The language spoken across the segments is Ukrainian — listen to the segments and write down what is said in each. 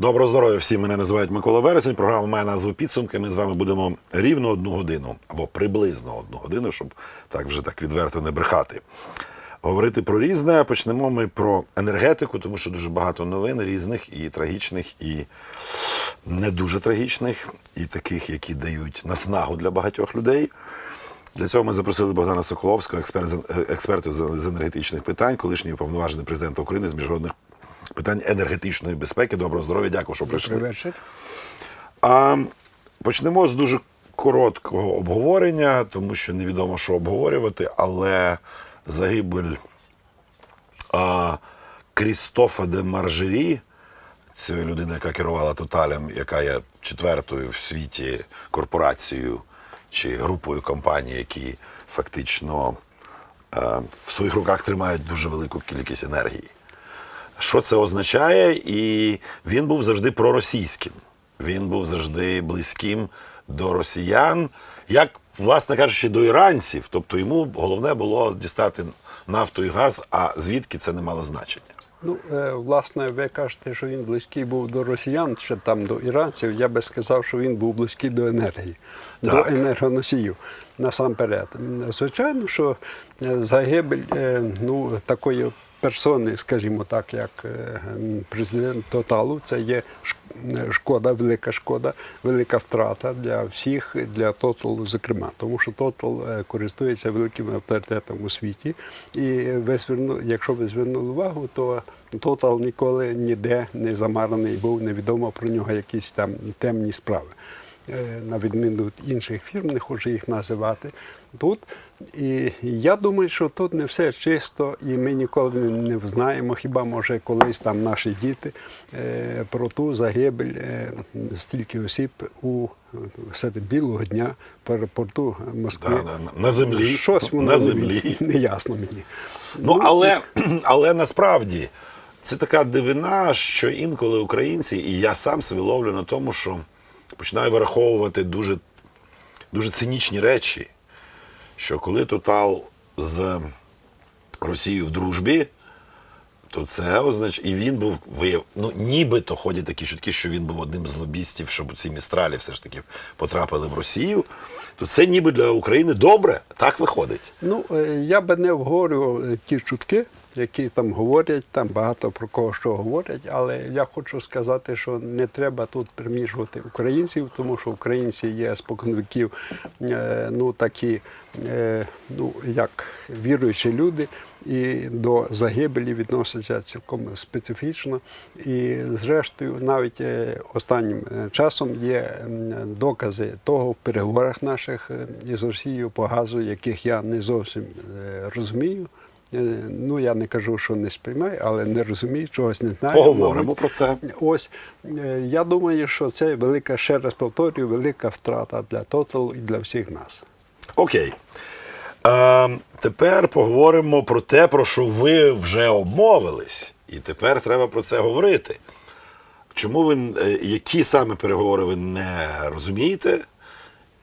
Доброго здоров'я всім. Мене називають Микола Вересень. Програма має назву підсумки. Ми з вами будемо рівно одну годину або приблизно одну годину, щоб так вже так відверто не брехати. Говорити про різне. Почнемо ми про енергетику, тому що дуже багато новин різних і трагічних, і не дуже трагічних, і таких, які дають наснагу для багатьох людей. Для цього ми запросили Богдана Соколовського, е, експерта з енергетичних питань, колишній уповноважений президента України з міжнародних питань енергетичної безпеки. Доброго здоров'я, дякую, що прийшли. Добрий вечір. А почнемо з дуже короткого обговорення, тому що невідомо, що обговорювати, але загибель а, Крістофа де Маржері, цієї людини, яка керувала Тоталем, яка є четвертою в світі корпорацією чи групою компаній, які фактично е, в своїх руках тримають дуже велику кількість енергії. Що це означає? І він був завжди проросійським. Він був завжди близьким до росіян, як, власне кажучи, до іранців. Тобто йому головне було дістати нафту і газ, а звідки це не мало значення. Ну, е, власне, ви кажете, що він близький був до росіян, чи там до іранців. Я би сказав, що він був близький до енергії, Так. до енергоносіїв насамперед. Звичайно, що е, загибель е, ну, такої персони, скажімо так, як е, президент Тоталу, це є е, шкода, велика шкода, велика втрата для всіх, для Тоталу, зокрема, тому що Тотал е, користується великим авторитетом у світі. І ви зверну, якщо ви звернули увагу, то Тотал ніколи ніде не замараний був, невідомо про нього якісь там темні справи. На відміну від інших фірм, не хочу їх називати тут. І я думаю, що тут не все чисто, і ми ніколи не знаємо, хіба може колись там наші діти е, про ту загибель е, стільки осіб у серед білого дня в аеропорту Москви. Да, на- на землі. Щось воно На землі. не ясно мені. Ну, але, але насправді це така дивина, що інколи українці, і я сам себе ловлю на тому, що починаю вираховувати дуже, дуже цинічні речі, що коли Тотал з Росією в дружбі, то це означає, і він був вияв... ну, нібито ходять такі чутки, що він був одним з лобістів, щоб ці містралі все ж таки потрапили в Росію. То це ніби для України добре, так виходить. Ну, е, я би не обговорював е, ті чутки, які там говорять, там багато про кого що говорять, але я хочу сказати, що не треба тут приміжувати українців, тому що українці є споконвіків е, ну, такі, е, ну, як віруючі люди, і до загибелі відносяться цілком специфічно. І зрештою, навіть е, останнім часом є докази того в переговорах наших із Росією по газу, яких я не зовсім розумію. Е, Ну, я не кажу, що не сприймаю, але не розумію, чогось не знаю. Поговоримо про це. Ось е, я думаю, що це велика, ще раз повторюю, велика втрата для Total і для всіх нас. Окей. Е, тепер поговоримо про те, про що ви вже обмовились. І тепер треба про це говорити. Чому ви, е, які саме переговори ви не розумієте?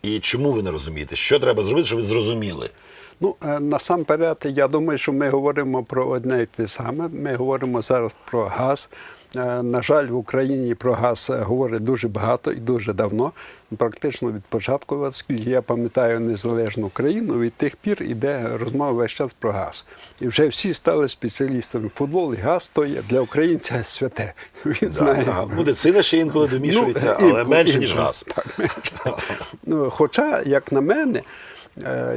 І чому ви не розумієте? Що треба зробити, щоб ви зрозуміли? Ну, е, насамперед, я думаю, що ми говоримо про одне і те саме. Ми говоримо зараз про газ. Е, На жаль, в Україні про газ е, говорять дуже багато і дуже давно. Практично від початку, от скільки я пам'ятаю незалежну Україну, від тих пір іде розмова весь час про газ. І вже всі стали спеціалістами. Футбол і газ то є для українця святе. Він знає. Да, Медицина ще інколи домішується, але інколи, менше, ніж інколи. газ. Так, менше. ну, хоча, як на мене,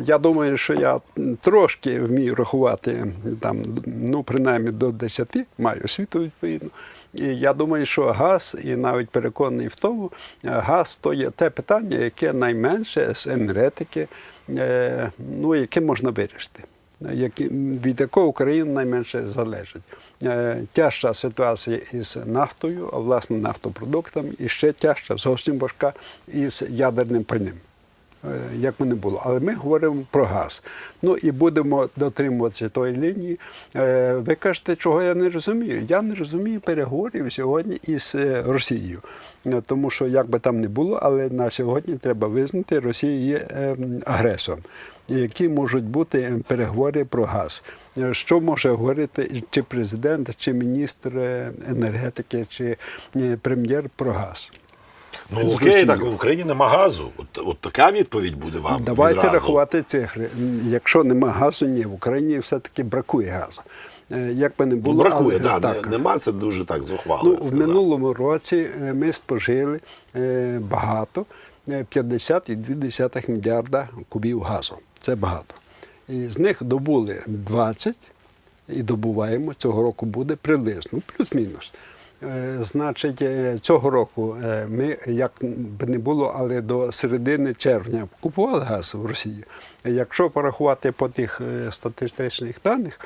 я думаю, що я трошки вмію рахувати там, ну, принаймні до 10, маю освіту відповідно. І я думаю, що газ, і навіть переконаний в тому, е, газ то є те питання, яке найменше з енергетики, е, ну, яке можна вирішити від якого Україна найменше залежить. Е, Тяжча ситуація із нафтою, а власне нафтопродуктами, і ще тяжча, зовсім важка із ядерним пальним. Е, як би не було. Але ми говоримо про газ. Ну і будемо дотримуватися тої лінії. Е, Ви кажете, чого я не розумію. Я не розумію переговорів сьогодні із е, Росією. Тому що як би там не було, але на сьогодні треба визнати, Росія є агресором. Які можуть бути переговори про газ? Що може говорити чи президент, чи міністр енергетики, чи прем'єр про газ? Ну З окей, так в Україні нема газу. От, от така відповідь буде вам. Давайте відразу. рахувати цифри. Якщо нема газу, ні, в Україні все-таки бракує газу. Е, Як би не Ну, бракує, але, да, так. не- нема це дуже так зухвало. Ну, в минулому році е, ми спожили е, багато е, 50,2 мільярда кубів газу. Це багато. І з них добули 20 і добуваємо. Цього року буде приблизно, плюс-мінус. Е, Значить, е, цього року е, ми, як би не було, але до середини червня купували газ в Росії. Якщо порахувати по тих статистичних даних,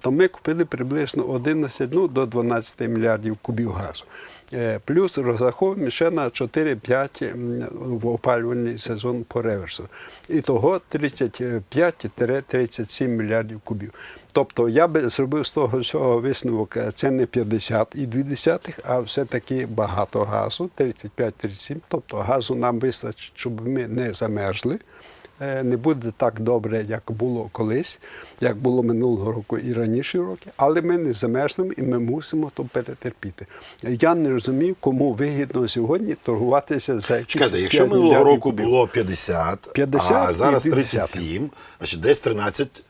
то ми купили приблизно 11 ну, до 12 мільярдів кубів газу. Е, Плюс розраховуємо ще на 4-5 в опалювальний сезон по реверсу. І того 35-37 мільярдів кубів. Тобто я би зробив з того всього висновок, е, це не 50,2, а все-таки багато газу, 35-37. Тобто газу нам вистачить, щоб ми не замерзли. Е, Не буде так добре, як було колись, як було минулого року і раніше роки, але ми не замерзнемо і ми мусимо то перетерпіти. Я не розумію, кому вигідно сьогодні торгуватися за якісь Чекайте, якщо минулого року кубів. було 50, 50 а зараз і 50. 37, значить десь 13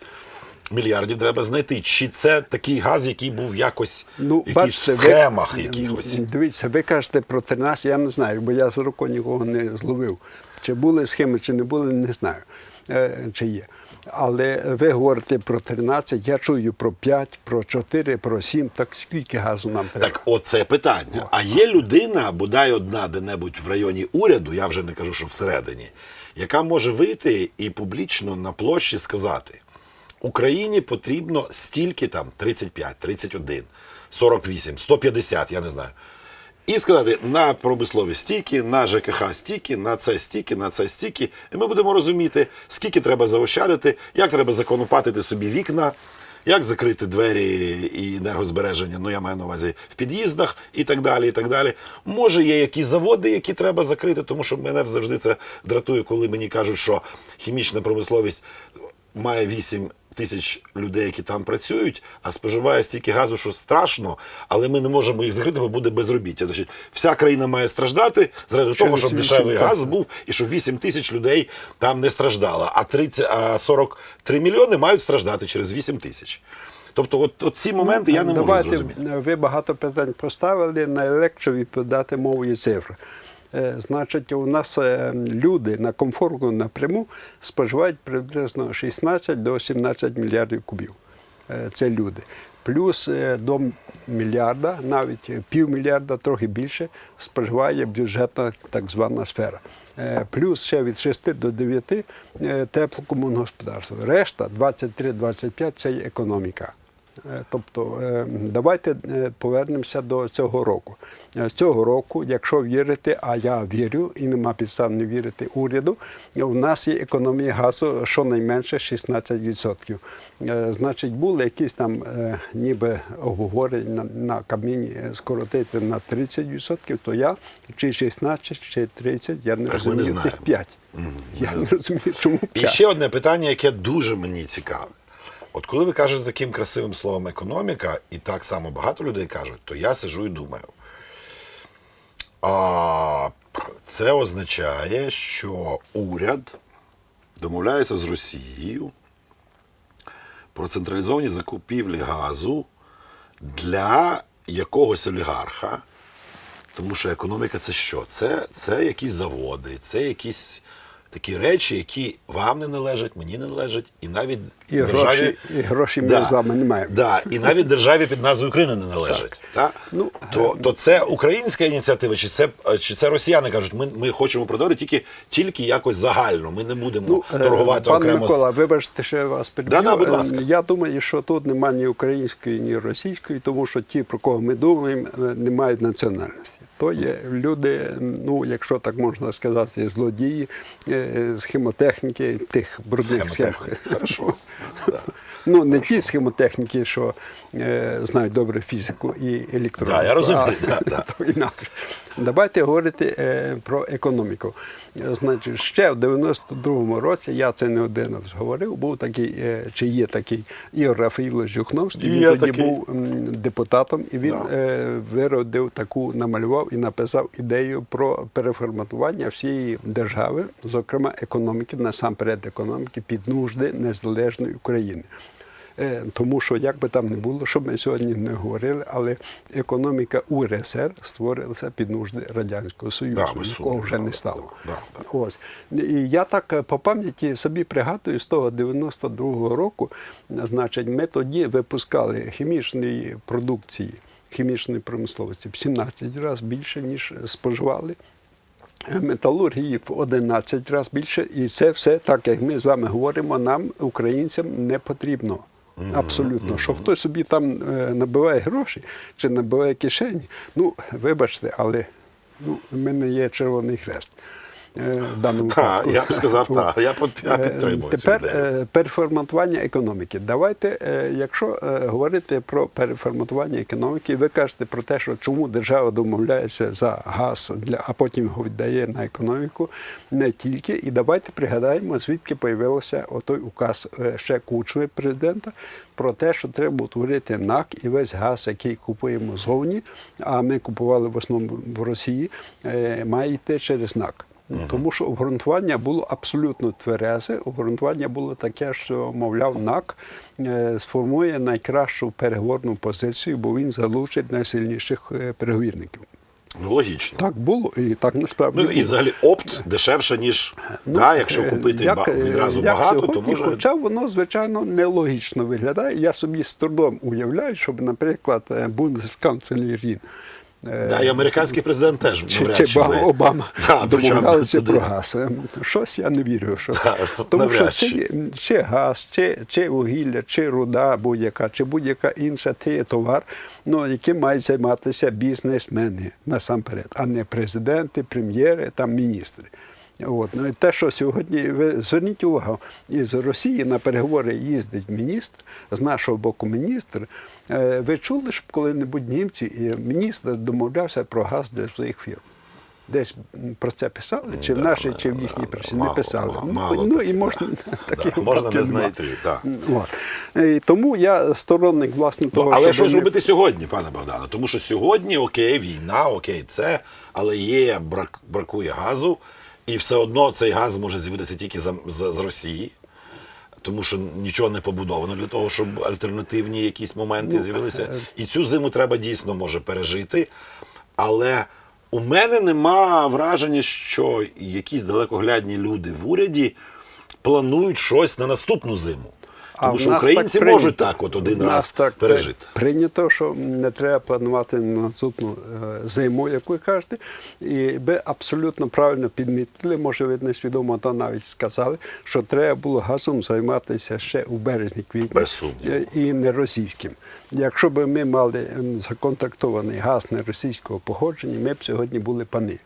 мільярдів треба знайти. Чи це такий газ, який був якось Ну, якийсь бачите, в схемах якихось? Дивіться, ви кажете про 13, я не знаю, бо я з рукою нікого не зловив. Чи були схеми, чи не були, не знаю, е, чи є. Але ви говорите про 13, я чую про 5, про 4, про 7. Так скільки газу нам треба? Так, оце питання. А є людина, бодай одна де-небудь в районі уряду, я вже не кажу, що всередині, яка може вийти і публічно на площі сказати: Україні потрібно стільки там 35, 31, 48, 150, я не знаю. І сказати на промислові стільки, на ЖКХ стільки, на це стільки, на це стільки. І ми будемо розуміти, скільки треба заощадити, як треба законопатити собі вікна, як закрити двері і енергозбереження, ну я маю на увазі в під'їздах і так далі. і так далі. Може, є якісь заводи, які треба закрити, тому що мене завжди це дратує, коли мені кажуть, що хімічна промисловість має 8 тисяч людей, які там працюють, а споживає стільки газу, що страшно, але ми не можемо їх закрити, бо буде безробіття. Значить, вся країна має страждати заради того, щоб дешевий газ був і щоб 8 тисяч людей там не страждало. А 30, а 43 мільйони мають страждати через 8 тисяч. Тобто, от, от ці моменти я не можу Давайте, зрозуміти. Ви багато питань поставили, найлегше відповідати мовою цифр. Е, Значить, у нас е, люди на комфортну напряму споживають приблизно 16 до 17 мільярдів кубів. Е, Це люди. Плюс до мільярда, навіть півмільярда, трохи більше, споживає бюджетна так звана сфера. Плюс ще від 6 до 9 е, теплокомунне господарство. Решта 23-25 це економіка. Е, Тобто, е, давайте е, повернемося до цього року. Цього року, якщо вірити, а я вірю і нема підстав не вірити уряду, у нас є економія газу щонайменше 16%. Е, Значить, були якісь там ніби обговорення на, е, скоротити на 30%, то я чи 16, чи 30, я не розумію тих знаємо. 5. Я не розумію, чому 5. І ще одне питання, яке дуже мені цікаве. От коли ви кажете таким красивим словом економіка, і так само багато людей кажуть, то я сижу і думаю. А це означає, що уряд домовляється з Росією про централізовані закупівлі газу для якогось олігарха. Тому що економіка це що? Це, це якісь заводи, це якісь такі речі, які вам не належать, мені не належать, і навіть І гроші- і гроші ми з вами не маємо. Да, і навіть державі під назвою України не належать. Так. Ну, то, то це українська ініціатива, чи це, чи це росіяни кажуть, ми, ми хочемо продавати тільки, тільки якось загально. Ми не будемо е, торгувати пан окремо. Микола, вибачте, що я вас переб'ю. Да-да, будь Е, ласка. Я думаю, що тут немає ні української, ні російської, тому що ті, про кого ми думаємо, е, не мають національності. То є люди, ну, якщо так можна сказати, злодії, з е, тих брудних схем. Хорошо. Ну, не ті схемотехніки, що е, знають добре фізику і електроніку. Да, я розумію, а да, да. інакше. Давайте говорити е, про економіку. Е, Значить, ще в 92-му році, я це не один раз говорив, був такий, е, чи є такий Ігор Рафаїлович Жухновський, він тоді такий. був депутатом, і він Да. е, виродив таку, намалював і написав ідею про переформатування всієї держави, зокрема економіки, насамперед економіки, під нужди незалежної України. Е, Тому що, як би там не було, щоб ми сьогодні не говорили, але економіка УРСР створилася під нужди Радянського Союзу, Да, якого вже не стало. да, да. Ось. І я так е, по пам'яті собі пригадую з того 92-го року, значить, ми тоді випускали хімічної продукції, хімічної промисловості в 17 разів більше, ніж споживали. Металургії в 11 разів більше, і це все, так як ми з вами говоримо, нам, українцям, не потрібно. Абсолютно. Що хтось собі там е, набиває гроші чи набиває кишені, ну, вибачте, але ну, в мене є Червоний Хрест. Е, В даному Так, випадку. я б сказав, так. Я під- я Е, підтримую Тепер е, переформатування економіки. Давайте, е, якщо е, говорити про переформатування економіки, ви кажете про те, що чому держава домовляється за газ, а потім його віддає на економіку, не тільки. І давайте пригадаємо, звідки появився отой указ е, ще Кучми президента про те, що треба утворити НАК і весь газ, який купуємо зовні, а ми купували в основному в Росії, е, має йти через НАК. Тому що обґрунтування було абсолютно тверезе. Обґрунтування було таке, що, мовляв, НАК е, сформує найкращу переговорну позицію, бо він залучить найсильніших е, переговірників. Ну, логічно. Так було, і так насправді Ну і взагалі опт дешевше, ніж да, якщо Е, купити як, відразу як багато, то може. Хоча воно, звичайно, нелогічно виглядає. Я собі з трудом уявляю, щоб, наприклад, бундесканцлер Рін Да, і американський президент теж чи, навряд чи чи ми... Обама Да, домовлялися про газ. Е, Щось я не вірю, що Да, тому що навряд чи, чи газ, чи, чи вугілля, чи руда будь-яка, чи будь-яка інша те товар, ну, яким мають займатися бізнесмени насамперед, а не президенти, прем'єри, там міністри. От. Ну, те, що сьогодні, ви зверніть увагу, із Росії на переговори їздить міністр, з нашого боку міністр. Е, Ви чули, щоб коли-небудь німці і міністр домовлявся про газ для своїх фірм? Десь про це писали, чи в нашій, чи в їхній да, пресі не писали. мало, ну, мало ну і можна такі Да, можна не знайти, так. От. Тому я сторонник власне того, Ну, але що ж ми- робити сьогодні, пане Богдане? Тому що сьогодні окей, війна, окей, це, але є брак, бракує газу, і все одно цей газ може з'явитися тільки з, з, з Росії. Тому що нічого не побудовано для того, щоб альтернативні якісь моменти Ну, з'явилися. е, І цю зиму треба дійсно може пережити. Але у мене нема враження, що якісь далекоглядні люди в уряді планують щось на наступну зиму. Тому що нас українці так можуть так от один нас раз так пережити. Прийнято, що не треба планувати на наступну е, зиму, як ви кажете. І ви абсолютно правильно підмітили, може ви несвідомо то навіть сказали, що треба було газом займатися ще у березні квітні. Е, і не російським. Якщо б ми мали законтрактований газ не російського походження, ми б сьогодні були пани.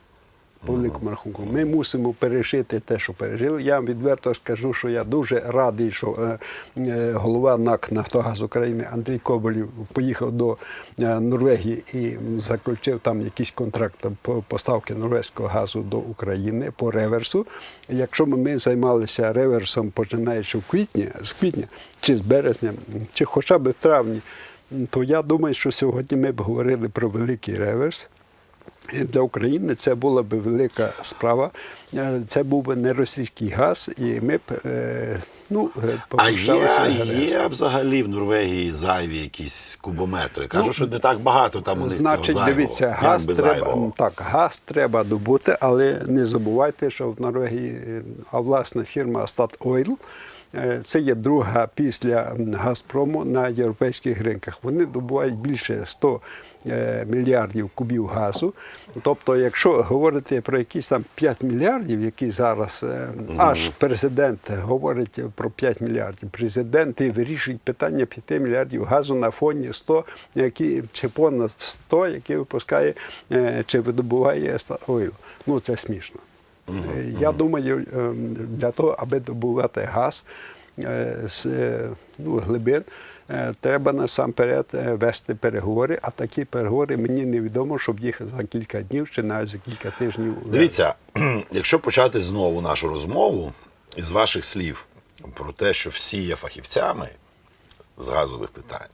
По великому рахунку, ми мусимо пережити те, що пережили. Я вам відверто скажу, що я дуже радий, що е, е, голова НАК Нафтогаз України Андрій Коболів поїхав до е, Норвегії і заключив там якийсь контракт по поставки норвезького газу до України по реверсу. Якщо б ми займалися реверсом, починаючи в квітні, з квітня чи з березня, чи хоча б в травні, то я думаю, що сьогодні ми б говорили про великий реверс. Для України це була б велика справа. Е, Це був би не російський газ, і ми б е, ну, е, А є, є взагалі в Норвегії зайві якісь кубометри. Кажуть, Ну, що не так багато там у них Значить, цього зайвого. дивіться, газ треба, так, газ треба добути, але не забувайте, що в Норвегії, а власне фірма Statoil, це є друга після Газпрому на європейських ринках. Вони добувають більше 100 е, мільярдів кубів газу. Тобто, якщо говорити про якісь там 5 мільярдів, які зараз е, аж президент говорить про 5 мільярдів, президенти вирішують питання 5 мільярдів газу на фоні 100, які чи понад 100, які випускає е, чи видобуває Statoil. Ну це смішно. Е, Я думаю, е, для того, аби добувати газ е, з е, ну, глибин, е, треба насамперед е, вести переговори, а такі переговори мені невідомо, щоб їх за кілька днів чи навіть за кілька тижнів. Дивіться, якщо почати знову нашу розмову із ваших слів про те, що всі є фахівцями з газових питань,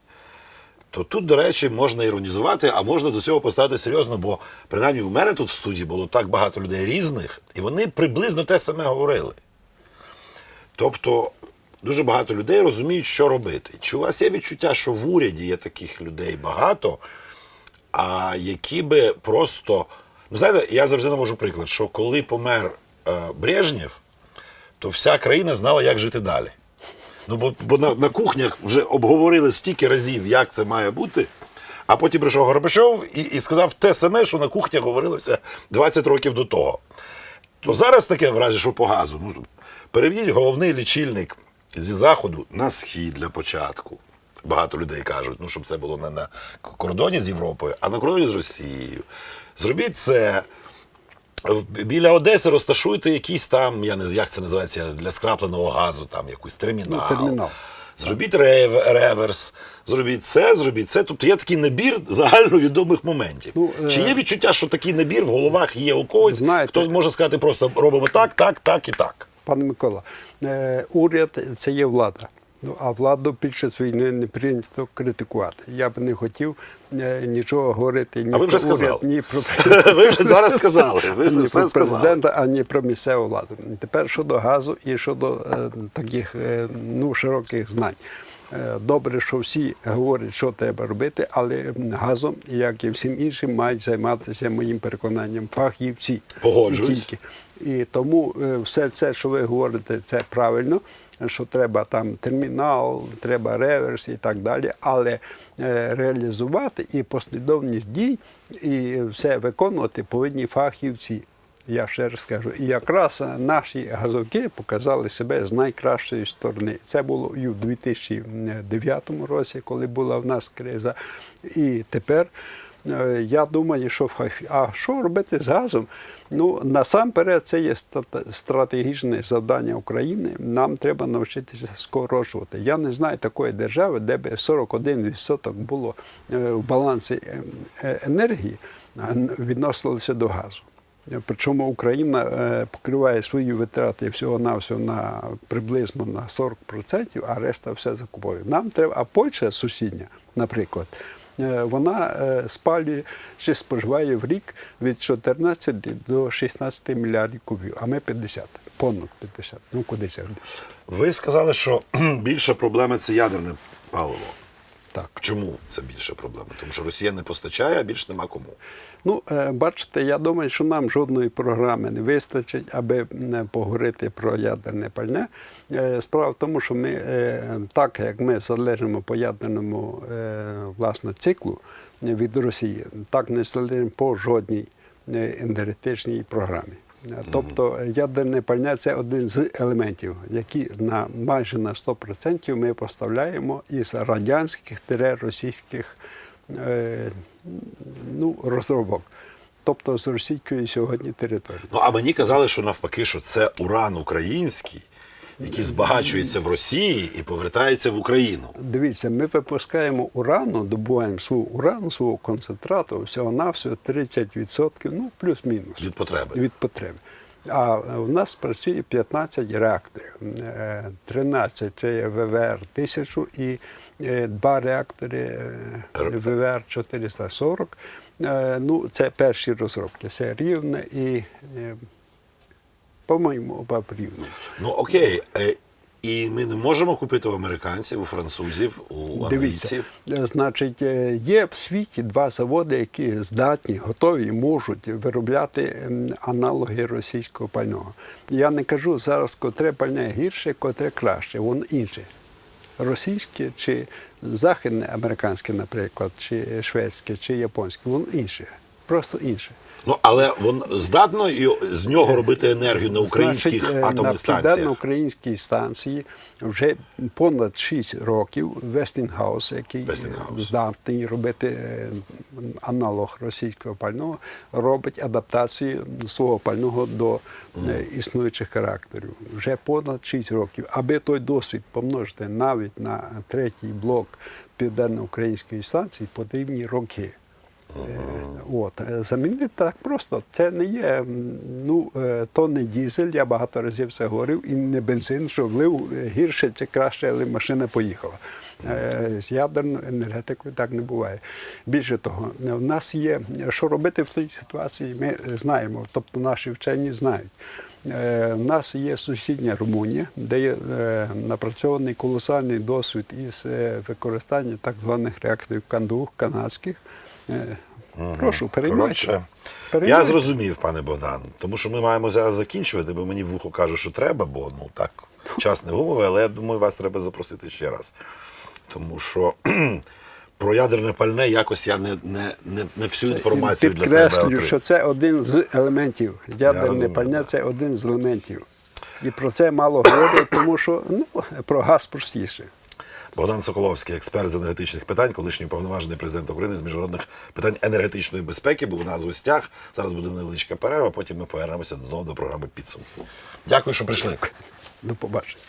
то тут, до речі, можна іронізувати, а можна до цього поставити серйозно, бо принаймні у мене тут в студії було так багато людей різних, і вони приблизно те саме говорили. Тобто дуже багато людей розуміють, що робити. Чи у вас є відчуття, що в уряді є таких людей багато, а які би просто. Ну, знаєте, я завжди навожу приклад, що коли помер е, Брежнєв, то вся країна знала, як жити далі. Ну, бо, бо на, на кухнях вже обговорили стільки разів, як це має бути. А потім прийшов Горбачов і, і сказав те саме, що на кухнях говорилося 20 років до того. То зараз таке враження, що по газу. Ну, переведіть головний лічильник зі заходу на схід для початку. Багато людей кажуть, ну, щоб це було не на кордоні з Європою, а на кордоні з Росією. Зробіть це. Біля Одеси розташуйте якийсь там, я не знаю, як це називається, для скрапленого газу, там якийсь термінал. Ну, термінал. Зробіть рев- реверс, зробіть це, зробіть це. Тобто є такий набір загальновідомих моментів. Ну, е, Чи є відчуття, що такий набір в головах є у когось, Знаєте- хто може сказати просто робимо так, так, так і так. Пане Микола, е, уряд це є влада. Ну, а владу під час війни не прийнято критикувати. Я б не хотів е, нічого говорити ні А ви вже про уряд, ні про Ви вже зараз сказали. Ви ні про президента, ані про місцеву владу. Тепер щодо газу і щодо е, таких е, ну, широких знань. Е, Добре, що всі говорять, що треба робити, але газом, як і всім іншим, мають займатися моїм переконанням фахівці. Погоджуюсь. Тільки. І тому е, все це, що ви говорите, це правильно, що треба там термінал, треба реверс і так далі. Але е, реалізувати і послідовність дій, і все виконувати повинні фахівці. Я ще раз скажу, і якраз наші газовики показали себе з найкращої сторони. Це було і в 2009 році, коли була в нас криза. І тепер я думаю, що а що робити з газом? Ну насамперед, це є стратегічне завдання України. Нам треба навчитися скорочувати. Я не знаю такої держави, де би 41% було е, в балансі е, е, енергії, відносилося до газу. Е, Причому Україна е, покриває свої витрати всього-навсього на приблизно на 40%, а решта все закуповує. Нам треба, а Польща сусідня, наприклад, е, вона е, спалює чи споживає в рік від 14 до 16 мільярдів кубів, а ми 50, понад 50. Ну куди це? Ви сказали, що більша проблема це ядерне паливо. Так. Чому це більша проблема? Тому що Росія не постачає, а більш нема кому. Ну, е, бачите, я думаю, що нам жодної програми не вистачить, аби не поговорити про ядерне пальне. Е, Справа в тому, що ми, е, так як ми залежимо по ядерному власне, циклу від Росії, так не залежимо по жодній енергетичній програмі. Тобто е, ядерне пальне це один з елементів, які на майже на 100% ми поставляємо із радянських російських е, ну, розробок, тобто з російської сьогодні території. Ну а мені казали, що навпаки, що це уран український, який збагачується в Росії і повертається в Україну. Дивіться, ми випускаємо урану, добуваємо свого урану, свого концентрату, всього-навсього 30%, ну плюс-мінус Від потреби. від потреби. А в нас працює 15 реакторів. Е, 13 це є ВВР 1000 і е, два реактори е, ВВР 440. Е, Ну, це перші розробки. Це рівне і, е, по-моєму, рівне. Ну окей. е, І ми не можемо купити у американців, у французів, у Дивіться, англійців. е, значить, е, є в світі два заводи, які здатні, готові, можуть виробляти аналоги російського пального. Я не кажу зараз, котре пальне гірше, котре краще, воно інше. Російське чи західне американське, наприклад, чи шведське, чи японське, воно інше. Просто інше. Ну, але він здатно і з нього робити енергію на українських Значить, е, атомних на станціях. південно-українській станції вже понад 6 років Westinghouse, який Westinghouse. здатний робити е, аналог російського пального, робить адаптацію свого пального до е, існуючих характерів. Вже понад 6 років. Аби той досвід помножити навіть на третій блок південно-української станції, потрібні роки. Е, От, е, замінити так просто. Це не є, ну, е, то не дізель, я багато разів це говорив, і не бензин, що влив гірше чи краще, але машина поїхала. З ядерною енергетикою так не буває. Більше того, в нас є, що робити в цій ситуації, ми знаємо, тобто наші вчені знають. В нас є сусідня Румунія, де є напрацьований колосальний досвід із використання так званих реакторів КАНДУ, канадських. Прошу, переймайте. Я зрозумів, пане Богдан, тому що ми маємо зараз закінчувати, бо мені в вухо кажуть, що треба, бо ну так, час не гумовий, але я думаю, вас треба запросити ще раз. Тому що про ядерне пальне якось я не, не, не, не всю інформацію для себе Підкреслюю, що це один з елементів. Ядерне розумію, пальне це один з елементів. І про це мало говорять, тому що ну, про газ простіше. Богдан Соколовський, експерт з енергетичних питань, колишній уповноважений президент України з міжнародних питань енергетичної безпеки, був у нас в гостях. Зараз буде невеличка перерва, потім ми повернемося знову до програми підсумку. Дякую, що прийшли. До побачення.